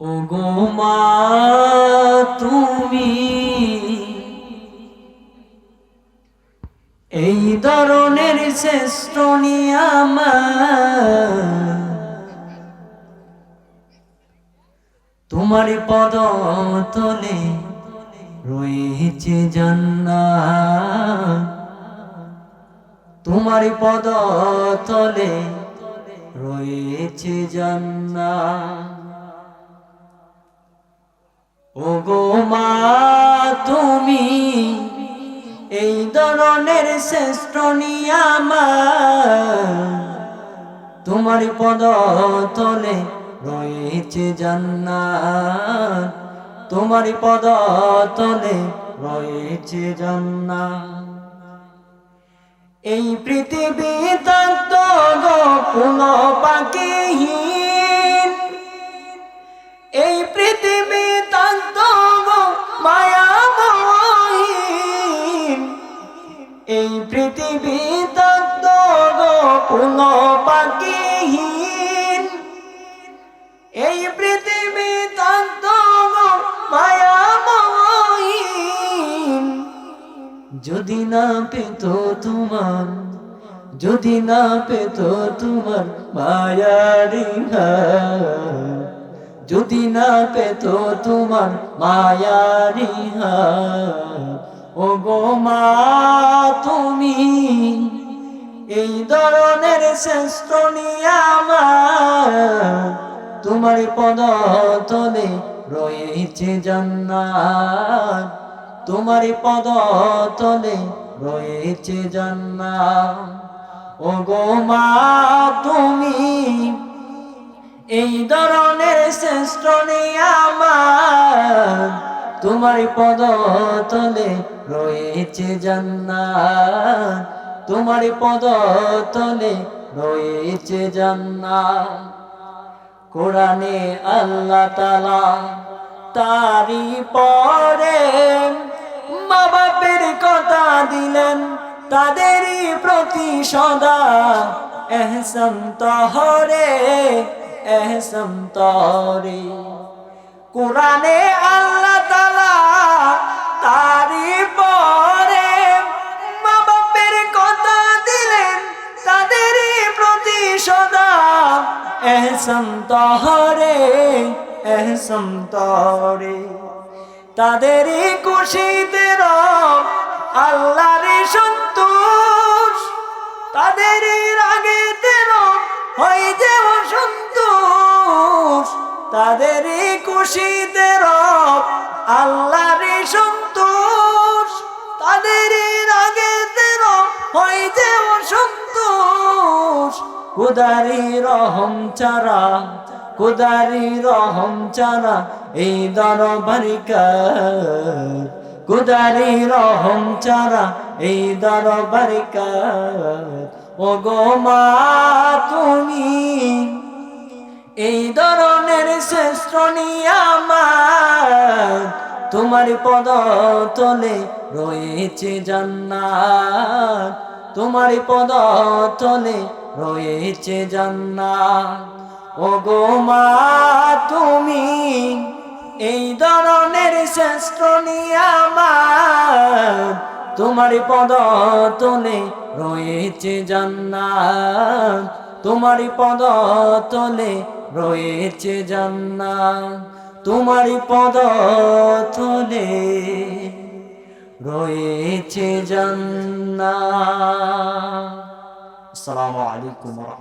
ও গো মা, তুমি এই ধরনের শ্রেষ্ঠ নিয়ামত তোমার পদ তলে রয়েছে জান্নাত। তোমার পদ তলে রয়েছে জান্নাত। ও গো মা, তুমি এই ধরনের শ্রেষ্ঠ নিয়ামত তোমার পদ তলে রয়েছে জান্নাত। তোমার পদ তলে রয়েছে জান্নাত। এই পৃথিবী তত্ত্ব গো কোন পৃথিবী গো পাখিহীন এই পৃথিবী তত্ত্ব গো মায়ামহীন যদি না পেত তোমার যদি না পেত তোমার মায়ারি যদি না পেত তোমার মায়ারি হাত, ও মা, তুমি এই ধরনের শ্রেষ্ঠ নিয়ামত তোমার পদ তলে রয়েছে জান্নাত। তোমার পদ তলে রয়েছে জান্নাত। ও মা, তুমি এই ধরনের শ্রেষ্ঠ নিয়ামত তোমার পদ তলে রয়েছে জান্নাত। তোমার পদ তলে রয়েছে জান্নাত। কোরআনে আল্লাহ তালা তারি পরে মা বাপের কথা দিলেন, তাদেরই প্রতি সদা এহসম তহরে এহসম তহরে। কোরআনে এহসম তহরে এহসম তাদেরই খুশিতে রব আল্লাহর সন্তোষ। তাদেরই রাগেতে রব হয় যে অসন্তোষ। তাদেরই খুশিতে রব আল্লাহর সন্তোষ। তাদেরই রাগেতে রব হয় যে অসন্তোষ। কুদারি রহম চারা কুদারি রহম চারা এই দরবারিকার কুদারি রহম চারা এই দরবারিকার ও গো মা, তুমি এই ধরনের শ্রেষ্ঠ নিয়ামত তোমার পদ তলে রয়েছে জান্নাত। তোমার পদ রয়েছে জান্নাত। ও গো মা, তুমি এই ধরনের শ্রেষ্ঠ নিয়ামত তোমার পদ তলে রয়েছে জান্নাত। তোমার পদ তলে রয়েছে জান্নাত। তোমার পদ তলে রয়েছে জান্নাত। আসসালামু আলাইকুম ওয়া